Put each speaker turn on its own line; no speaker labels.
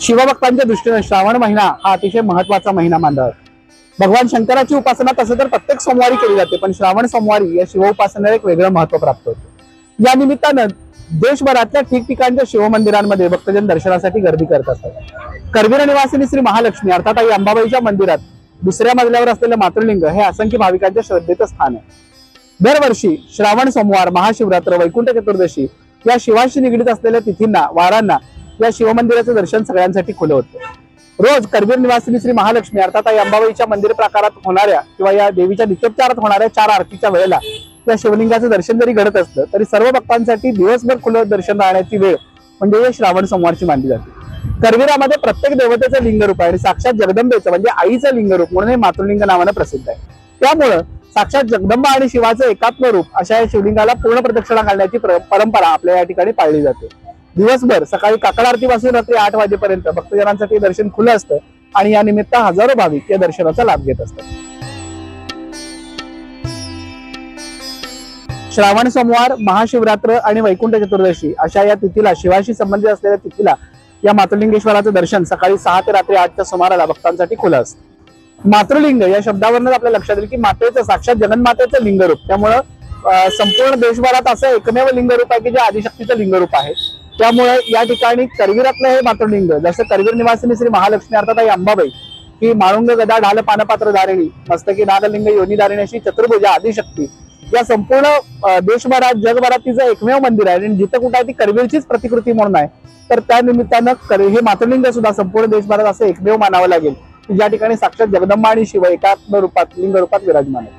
शिवभक्तांच्या दृष्टीने श्रावण महिना हा अतिशय महत्त्वाचा महिना मानला भगवान शंकराची उपासना तसं तर प्रत्येक सोमवारी केली जाते पण श्रावण सोमवारी या शिव उपासनेला एक वेगळं महत्त्व प्राप्त होतं. या निमित्तानं देशभरातल्या ठिकठिकाणच्या शिवमंदिरांमध्ये भक्तजन दर्शनासाठी गर्दी करत असतात. करवीर निवासिनी श्री महालक्ष्मी अर्थात आई अंबाबाईच्या मंदिरात दुसऱ्या मजल्यावर असलेलं मातृलिंग हे असंख्य भाविकांच्या श्रद्धेचं स्थान आहे. दरवर्षी श्रावण सोमवार महाशिवरात्र वैकुंठ चतुर्दशी या शिवाशी निगडीत असलेल्या तिथींना वारांना या शिवमंदिराचं दर्शन सगळ्यांसाठी खुलं होतं. रोज करवीर निवासिनी श्री महालक्ष्मी अर्थात या अंबाबाईच्या मंदिर प्रकारात होणाऱ्या किंवा या देवीच्या नित्योपचारात होणाऱ्या चार आरतीच्या वेळेला या शिवलिंगाचं दर्शन जरी घडत असलं तरी सर्व भक्तांसाठी दिवसभर खुलं दर्शन राहण्याची वेळ म्हणजे या श्रावण सोमवारची मानली जाते. करवीरामध्ये प्रत्येक देवतेचं लिंगरूप आहे आणि साक्षात जगदंबेचं म्हणजे आईचं लिंगरूप म्हणून हे मातृलिंग नावानं प्रसिद्ध आहे. त्यामुळं साक्षात जगदंबा आणि शिवाचं एकात्म रूप अशा या शिवलिंगाला पूर्ण प्रदक्षिणा घालण्याची परंपरा आपल्या या ठिकाणी पाळली जाते. दिवसभर सकाळी काकड आरतीपासून रात्री आठ वाजेपर्यंत भक्तजनांसाठी दर्शन खुलं असतं आणि या निमित्त हजारो भाविक या दर्शनाचा लाभ घेत असतात. श्रावण सोमवार महाशिवरात्र आणि वैकुंठ चतुर्दशी अशा या तिथीला शिवाशी संबंधित असलेल्या तिथीला या मातृलिंगेश्वराचं दर्शन सकाळी सहा ते रात्री आठच्या सुमाराला भक्तांसाठी खुलं असतं. मातृलिंग या शब्दावरच आपल्या लक्षात येईल की मातेचं साक्षात जगन्मातेचं लिंगरूप. त्यामुळं संपूर्ण देशभरात असं एकमेव लिंगरूप आहे की जे आदिशक्तीचं लिंगरूप आहे. त्यामुळे या ठिकाणी करवीरातलं हे मातृलिंग जसं करवीर निवासिनी श्री महालक्ष्मी अर्थात आई अंबाबाई ही माळुंग गदा ढाल पानपात्र धारिणी मस्तकी नागलिंग योनी धारिणी अशी चतुर्भुजा आदिशक्ती या संपूर्ण देशभरात जगभरात तिचं एकमेव मंदिर आहे. आणि जिथं कुठं आहे ती करवीरचीच प्रतिकृती म्हणून आहे. तर त्या निमित्तानं कर- हे मातृलिंग सुद्धा संपूर्ण देशभरात असं एकमेव मानावं लागेल. की ज्या ठिकाणी साक्षात जगदंबा आणि शिव एकात्म रूपात लिंग रूपात विराजमान आहे